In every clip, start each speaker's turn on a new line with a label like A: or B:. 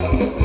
A: ต้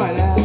A: หน่อยแล้ว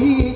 A: ไ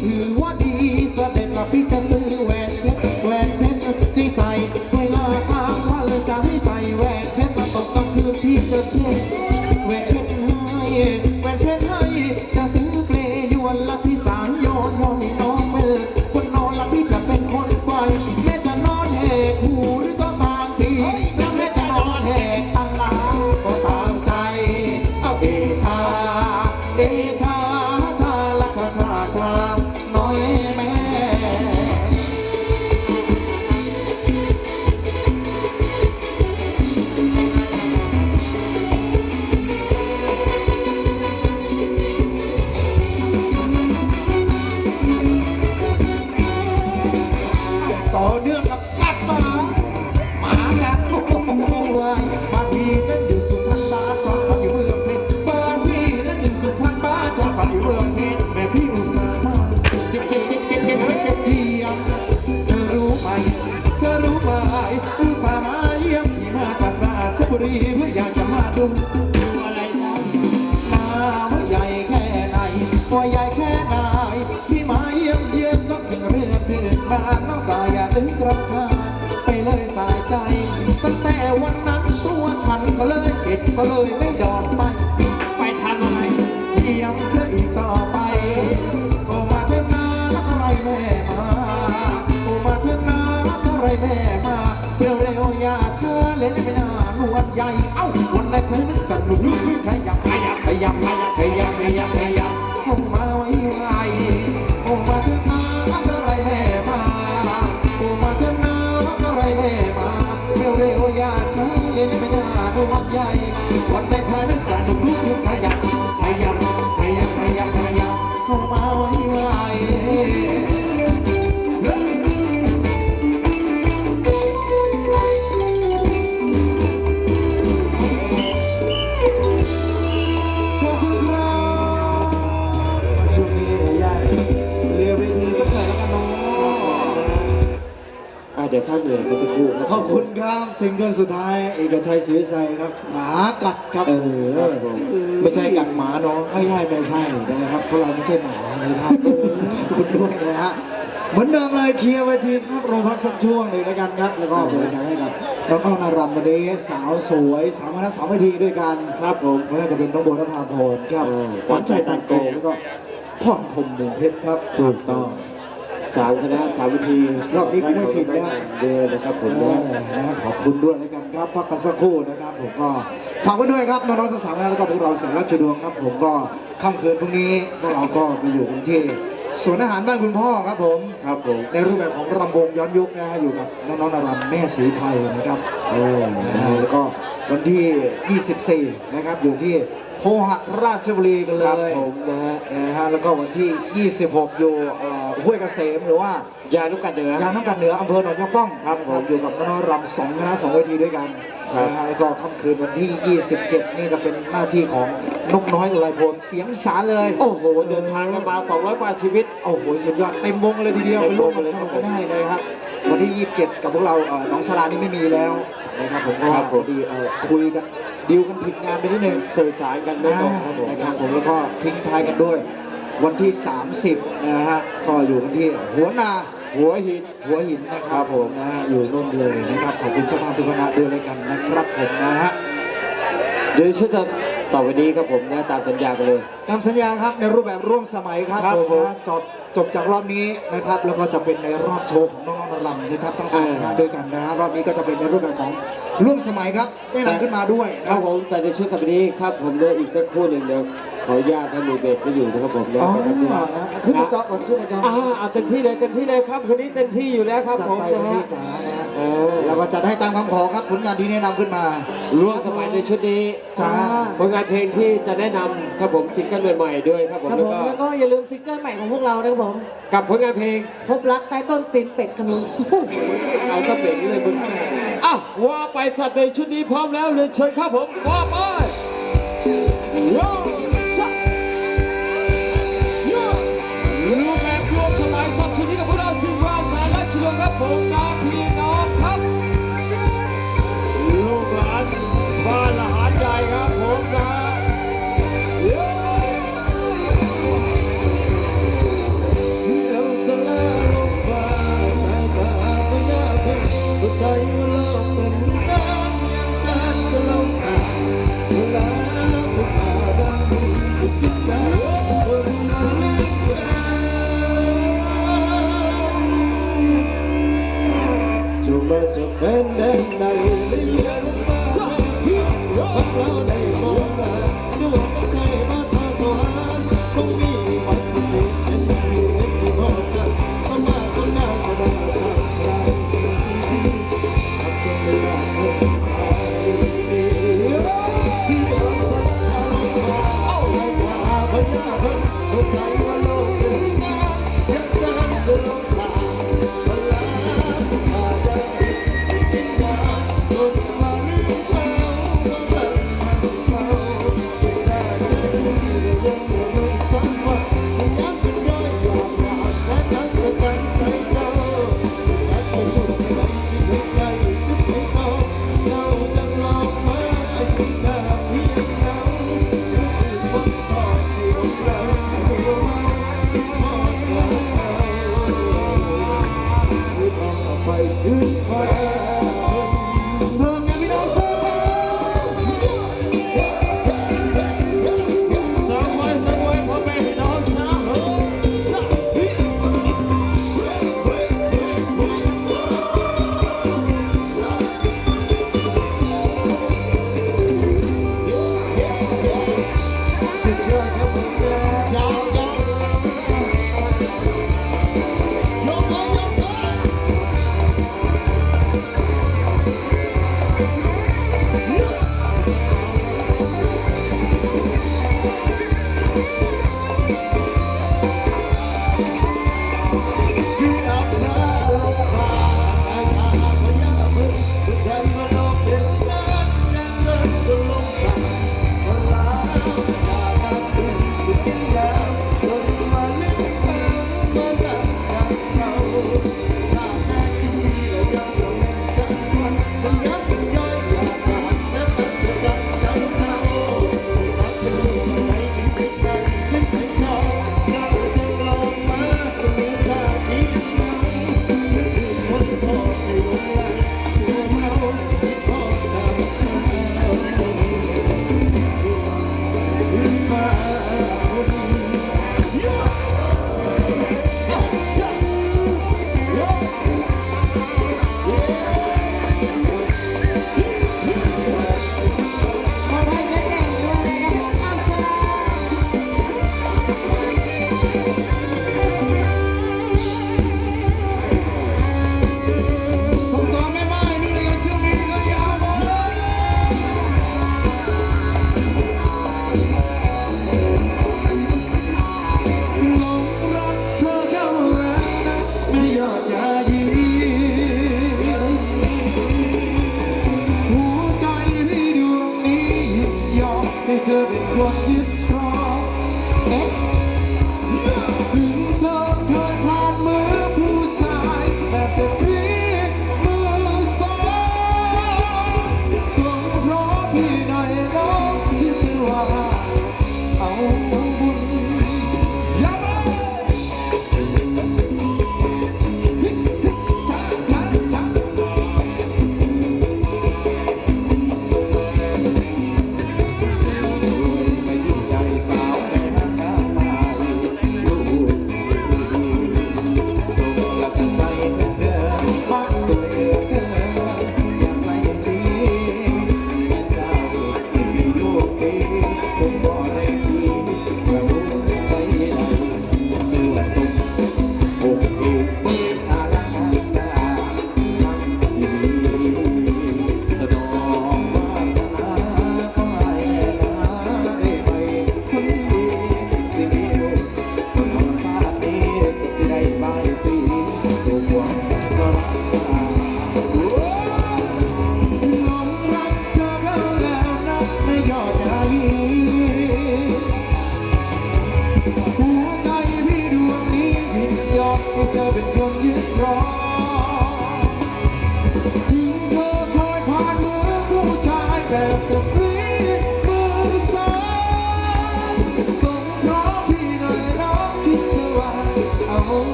A: ดก็เลยไม่ยอมไปไปทำ
B: อะไร
A: เยี่ยมเธออีกต่อไปโอมาเถอะนาอะไรแม่มาโอมาเถอะนาอะไรแม่มาเร็วเร็วๆอย่าช้าเล่นไม่นานวันใหญ่เอ้าวันไหนเธอนึกสนุกขยับขยับขยับขยับขยับขยับขยับเข้ามา
B: อยกันตะครู่ครับ
C: ขอบคุณครับซิงเกิลสุดท้ายเอกชัยศรีวิชัยครับหมากัดครับ
A: เออไม่ใช่กัดหมาเนาะ
C: ไม่ใช่ไม่ใช่นะครับเพราะเราไม่ใช่หมานะครับขอบคุณด้วยนะฮะเหมือนเดิมเลยเคลียร์เวทีครับโรงพักสักช่วงหนึ่งแล้วกันครับ แล้วก็บริการให้กับน้องๆนารำวันนี้สาวสวยสาวมาทั้งสองเวทีด้วยกัน
B: ครับผม
C: ไม่ว่าจะเป็นน้องโบนภาพรครับ
B: อ่า
C: ขวัญใจตันโกแล้วก็พ่อนพรหมเมืองเพชรครับ
B: ถูกต้อง สามคณะสามวิธี
C: รอบนี้กูไม่ผิดแล้ว
B: เดือนนะครับผม
C: เอ
B: นะ
C: อนะครับขอบคุณด้วยแล้วกันครับพักกันสักครู่นะครับ ผมก็ฝากไว้ด้วยครับน้องๆทั้งสามท่านแล้วก็พวกเราแสนราชดวงครับ ผมก็ค่ำคืนพรุ่งนี้พวกเราก็ไปอยู่กันที่สวนอาหารบ้านคุณพ่อครับผม
B: ครับผม
C: ในรูปแบบของรำวงย้อนยุคนะฮะอยู่กับน้องๆนารำแม่ศรีไพรนะครับ
B: เออ
C: นะฮะแล้วก็วันที่ 24 นะครับอยู่ที่โพหักราชบุรีกันเล
B: ครับ
C: ย
B: ผมนะฮะ
C: นะฮะแล้วก็วันที่ 26 อยู่เอ่อห้วยเกษมหรือว่า
B: ยานุกัดเหนือ ยา
C: งน้ำกันเหนืออำเภอหนองยาป้อง
B: ครับผม
C: อยู่กับน้องๆรำสองคณะสองเวทีด้วยกัน
B: ครับ
C: นะฮะแล้วก็ค่ำคืนวันที่ 27 นี่จะเป็นหน้าที่ของนกน้อยอุไรพลเสียงอีสานเลย
B: โอ้โห เดินทางกันมา 200 กว่าชีวิต
C: โอ้โหสุดยอดเต็มวงกันเลยทีเดียว
B: เต็
C: ไป
B: ม
C: ร่ว
B: ว
C: ม
B: ง
C: กัน
B: เลย
C: ส
B: ครั
C: นุ
B: บ
C: กกันได้เลยครับ วันที่ 27 กับพวกเราเอ่อน้องสลานี่ไม่มีแล้วนะครับผมเพราะ
B: ครั
C: ว่า
B: บ
C: พ
B: ผม
C: อดีเอ่อคุยกัน ดีลกันผิดงานไปนิดนึง
B: สื่อสารกันไม่ตรงครับผม
C: นะครับผมแล้วก็ทิ้งท้ายกันด้วย วันที่ 30 นะฮะก็อยู่กันที่หัวนา
B: หัวหิน
C: หัวหินนะค
B: ครั
C: รับบ
B: ผม
C: นะฮะอยู่นู่นเลยนะครับขอบคุณเจ้าภาพทุกคณะด้วยเลยกันนะครับผมนะฮะ
B: เดี๋ยวฉันจะต่อไปนี้ครับผมนะตามสัญญากันเลย
C: ตามสัญญาครับในรูปแบบร่วมสมัยครับ
B: ครับ
C: ผม
B: ผม
C: นะจบ จบจากรอบนี้นะครับ แล้วก็จะเป็นในรอบโชว์ของน้องๆนารำนะครับทั้งสองคณะด้วยกันนะฮะรอบนี้ก็จะเป็นในรูปแบบของร่วมสมัยครับได้นำขึ้นมาด้วย
B: ครับผมแต่ในชุดต่อไปนี้ครับผมเนี่ยอีกสักคู่หนึ่งเดี๋ยว ขออนุญาตให้มือเบสไปอยู่นะครับผมนะ
C: อ๋อ
B: ครับที่
C: นะ
B: รัก
C: ขึ้นมาจอก่อนขึ้นมาจอ
B: อ่าเอาเต็มที่เลยเต็มที่เลยครับคืนนี้เต็มที่อยู่แล้วครับ
C: จัด
B: ผม
C: ไป
B: นะ
C: วัน
B: ฮะ
C: นี้จ๋านะฮะ
B: เออ
C: แล้วก็จัดให้ตามคำขอครับผลงานที่แนะนำขึ้นมา
B: ร่วมสมัยในชุดนี้
C: จ้า
B: ผลงานเพลงที่จะแนะนำครับผมซิงเกิลใหม่ๆด้วยครับผม
D: ครับ
B: แล้ว
D: ผม
B: ก็
D: แล้วก็อย่าลืมซิงเกิลใหม่ของพวกเรานะครับผม
B: กับผลงานเพลง
D: พบรักใต้ต้นตีนเป็ดขนุน
B: เอาสเปนเลยมึงอ้าวว่าไปสัตว์ในชุดนี้พร้อมแล้วเลยเชิญครับผมว่าไป
D: Lord's up and down. Hallelujah. Hallelujah.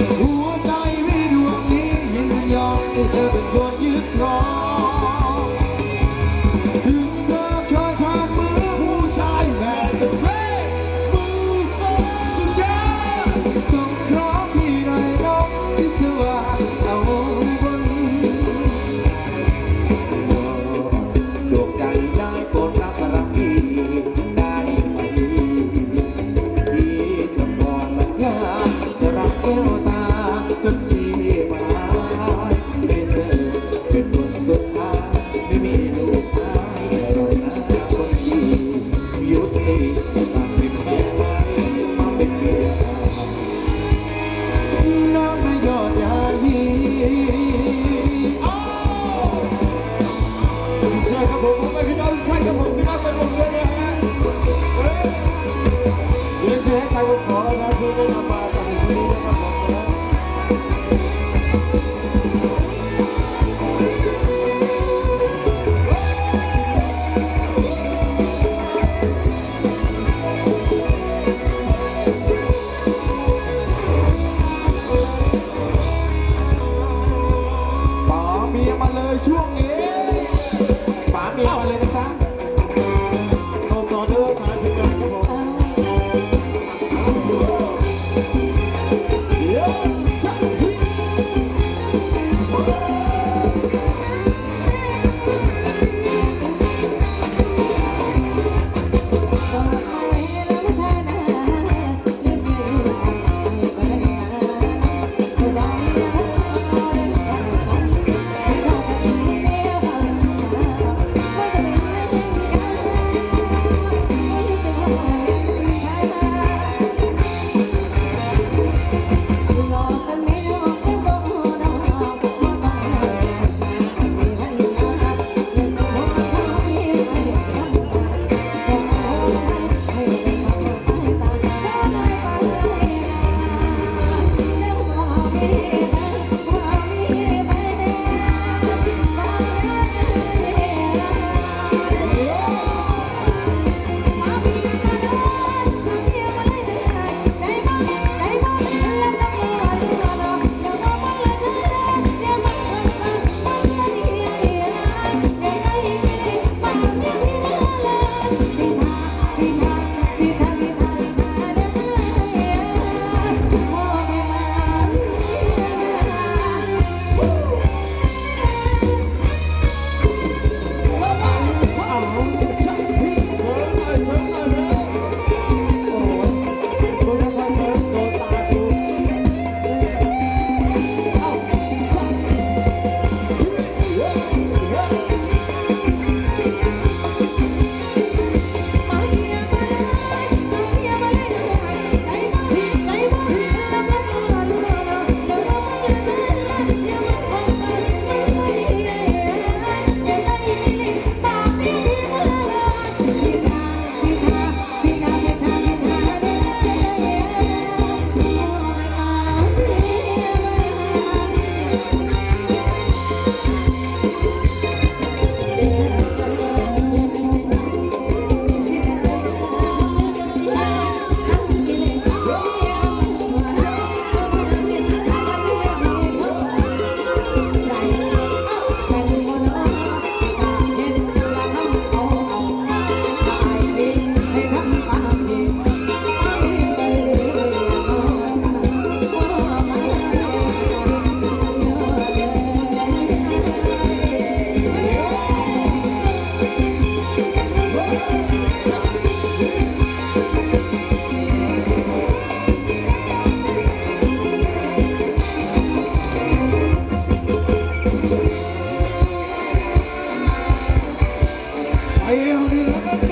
D: Ooh. really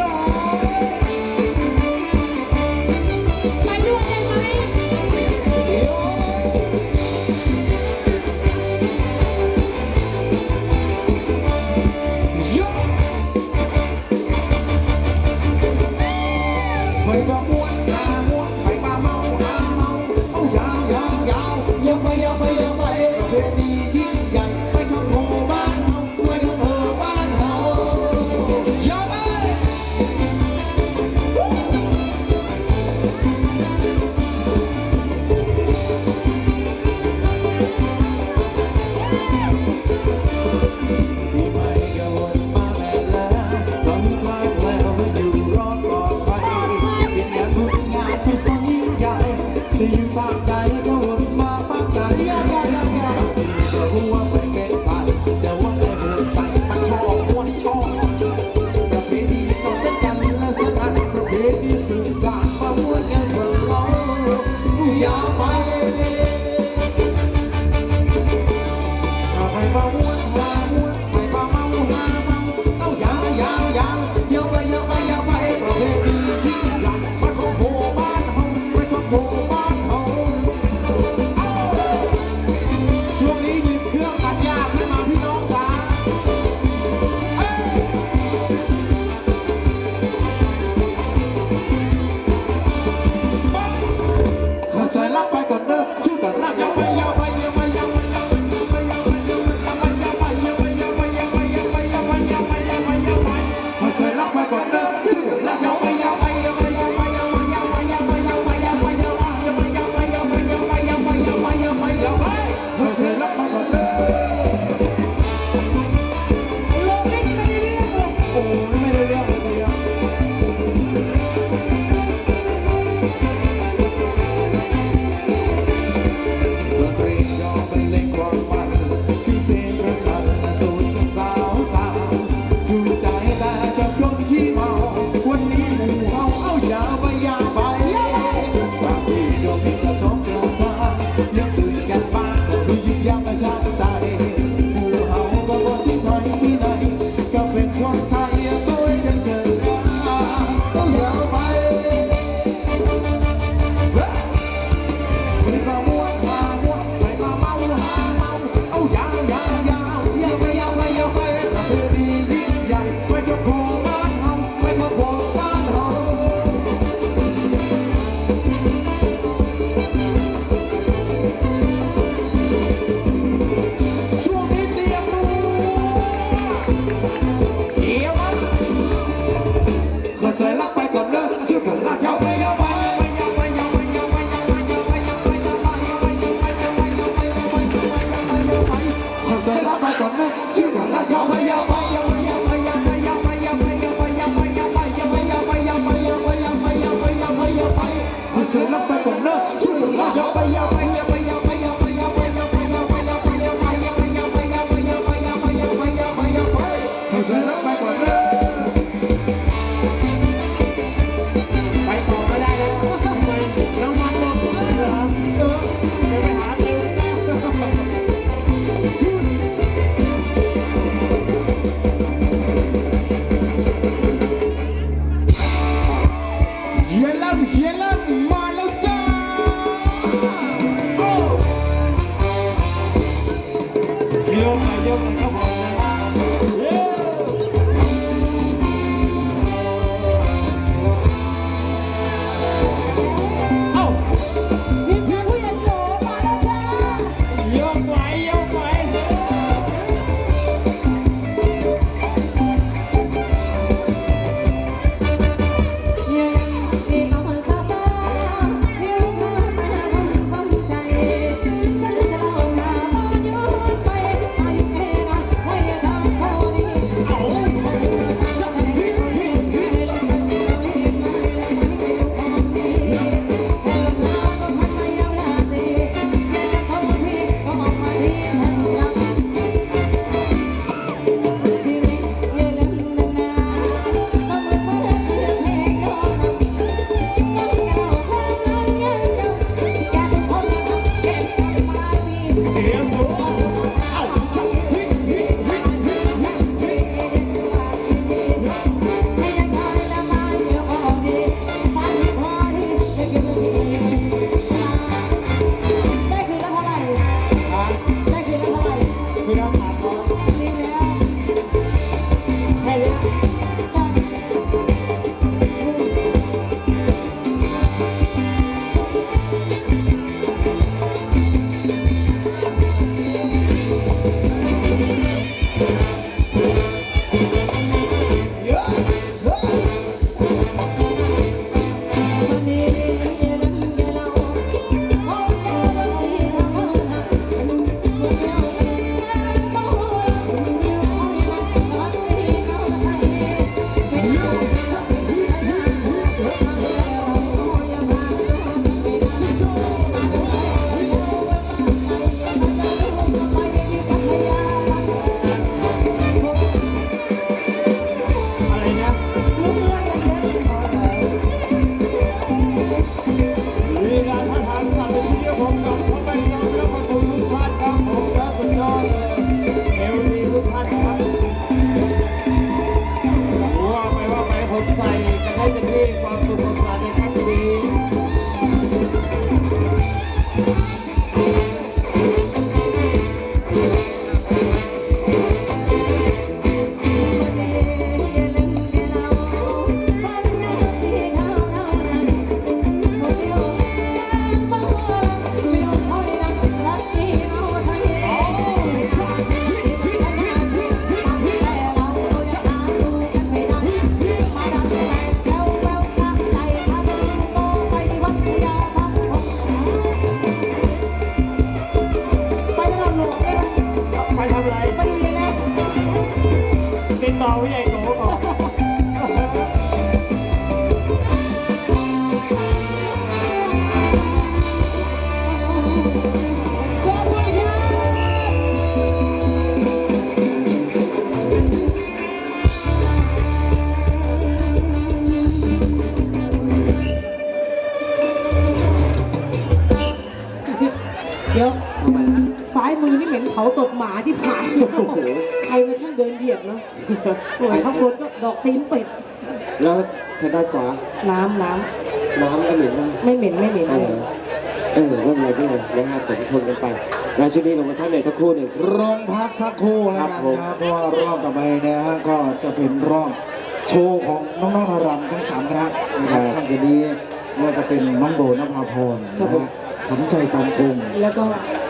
D: ยบเนาะโอ้ยข้างบนก็ดอกตีนเป็ด
B: แล้วทางด้านขวา
D: น้ำน้
B: น้ำก็เหม็นนะำ
D: ไม่เหม็นไม่เหม็น
B: เออเออไม่เป็นไรไม่เป็นไรนะครับผมทนกันไปแล้วช่วงนี้เรามาท่านในทักครู่หนึ่ง
C: โรงพักสักครู่แล้วกัน
B: ครับผม
C: ครับเพราะว่ารอบต่อไปเนี่ยฮะก็จะเป็นรอบโชว์ของน้องๆนารำทั้งสามคณะนะครับค่ำคืนนี้ไม่ว่าจะเป็นน้องโบนภาพรนะฮะขวัญใจตามกรุง
D: แล้วก็